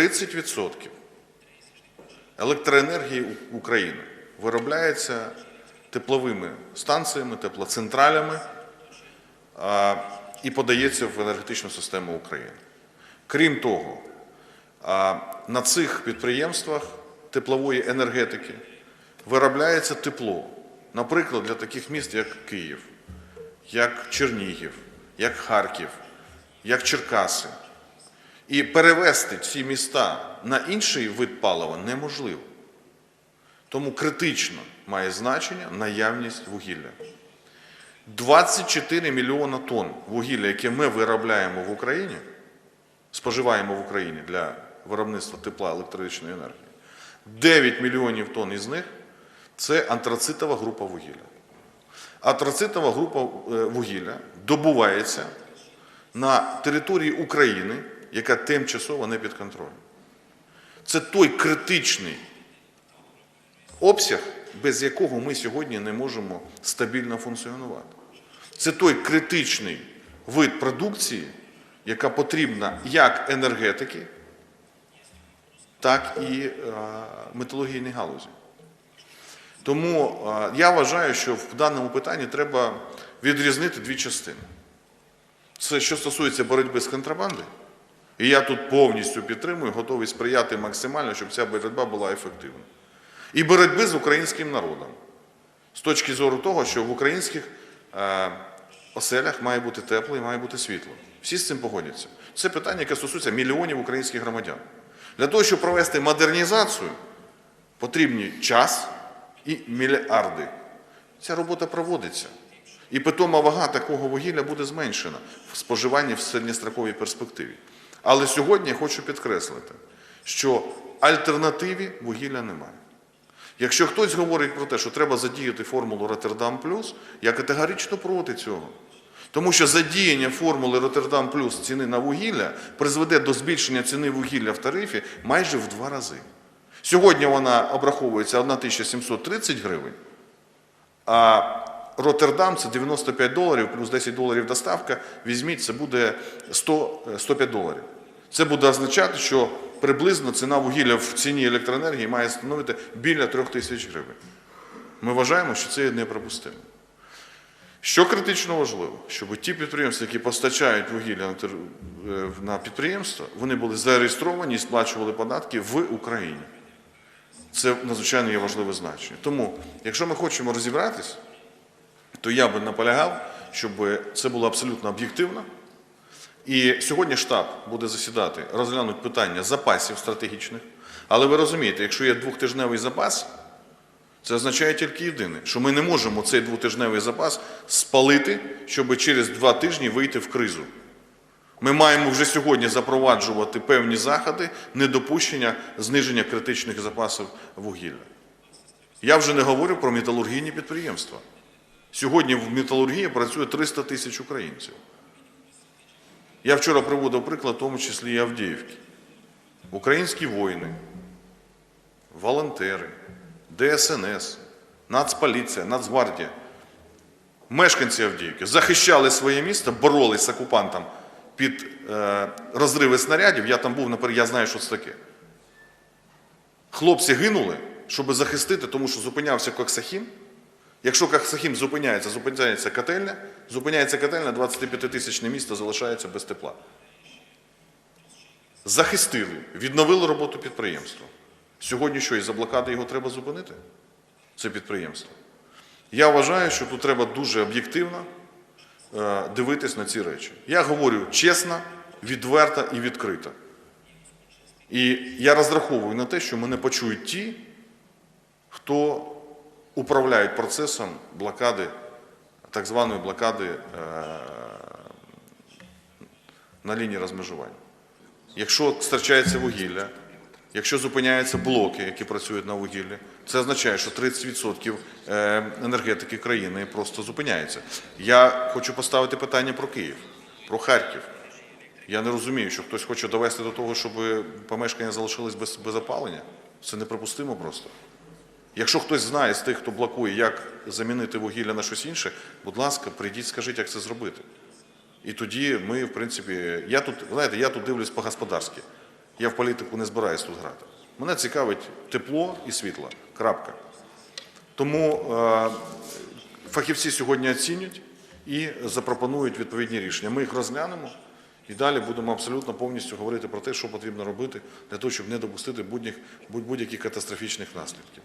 30% електроенергії України виробляється тепловими станціями, теплоцентралями і подається в енергетичну систему України. Крім того, на цих підприємствах теплової енергетики виробляється тепло, наприклад, для таких міст, як Київ, як Чернігів, як Харків, як Черкаси. І перевести ці міста на інший вид палива неможливо. Тому критично має значення наявність вугілля. 24 мільйона тонн вугілля, яке ми виробляємо в Україні, споживаємо в Україні для виробництва тепла електричної енергії, 9 мільйонів тонн із них це антрацитова група вугілля. Антрацитова група е, вугілля добувається на території України, яка тимчасово не під контролем. Це той критичний обсяг, без якого ми сьогодні не можемо стабільно функціонувати. Це той критичний вид продукції, яка потрібна як енергетики, так і е, металургійній галузі. Тому е, я вважаю, що в даному питанні треба відрізнити дві частини. Це що стосується боротьби з контрабандою, і я тут повністю підтримую, готовий сприяти максимально, щоб ця боротьба була ефективна. І боротьби з українським народом. З точки зору того, що в українських е, оселях має бути тепло і має бути світло. Всі з цим погодяться. Це питання, яке стосується мільйонів українських громадян. Для того, щоб провести модернізацію, потрібні час і мільярди. Ця робота проводиться. І питома вага такого вугілля буде зменшена в споживанні в середньостроковій перспективі. Але сьогодні я хочу підкреслити, що альтернативі вугілля немає. Якщо хтось говорить про те, що треба задіяти формулу Роттердам плюс, я категорично проти цього. Тому що задіяння формули Роттердам плюс ціни на вугілля призведе до збільшення ціни вугілля в тарифі майже в два рази. Сьогодні вона обраховується 1730 гривень, а Роттердам це 95 доларів плюс 10 доларів доставка. Візьміть, це буде 100, е, 105 доларів. Це буде означати, що приблизно ціна вугілля в ціні електроенергії має становити біля 3 тисяч гривень. Ми вважаємо, що це є неприпустимо. Що критично важливо, щоб ті підприємства, які постачають вугілля на е, підприємства, вони були зареєстровані і сплачували податки в Україні. Це надзвичайно є важливе значення. Тому, якщо ми хочемо розібратись, то я би наполягав, щоб це було абсолютно об'єктивно. І сьогодні штаб буде засідати, розглянуть питання запасів стратегічних. Але ви розумієте, якщо є двохтижневий запас, це означає тільки єдине, що ми не можемо цей двотижневий запас спалити, щоб через два тижні вийти в кризу. Ми маємо вже сьогодні запроваджувати певні заходи недопущення зниження критичних запасів вугілля. Я вже не говорю про металургійні підприємства. Сьогодні в металургії працює 300 тисяч українців. Я вчора приводив приклад, в тому числі і Авдіївки. Українські воїни, волонтери, ДСНС, Нацполіція, Нацгвардія, мешканці Авдіївки захищали своє місто, боролись з окупантом під е, розриви снарядів. Я там був, наперед, я знаю, що це таке. Хлопці гинули, щоб захистити, тому що зупинявся Коксахім. Якщо Коксахім зупиняється, зупиняється котельня, зупиняється котельня, 25-тисячне місто залишається без тепла. Захистили, відновили роботу підприємства. Сьогодні що, із-за блокади його треба зупинити? Це підприємство. Я вважаю, що тут треба дуже об'єктивно е, дивитись на ці речі. Я говорю чесно, відверто і відкрито. І я розраховую на те, що мене почують ті, хто управляють процесом блокади, так званої блокади е, на лінії розмежування. Якщо втрачається вугілля, якщо зупиняються блоки, які працюють на вугіллі, це означає, що 30% е, енергетики країни просто зупиняється. Я хочу поставити питання про Київ, про Харків. Я не розумію, що хтось хоче довести до того, щоб помешкання залишились без, без опалення. Це неприпустимо просто. Якщо хтось знає з тих, хто блокує, як замінити вугілля на щось інше, будь ласка, прийдіть, скажіть, як це зробити. І тоді ми, в принципі, я тут, знаєте, я тут дивлюсь по-господарськи. Я в політику не збираюсь тут грати. Мене цікавить тепло і світло. Крапка. Тому е, фахівці сьогодні оцінять і запропонують відповідні рішення. Ми їх розглянемо і далі будемо абсолютно повністю говорити про те, що потрібно робити для того, щоб не допустити будь-яких будь-яких катастрофічних наслідків.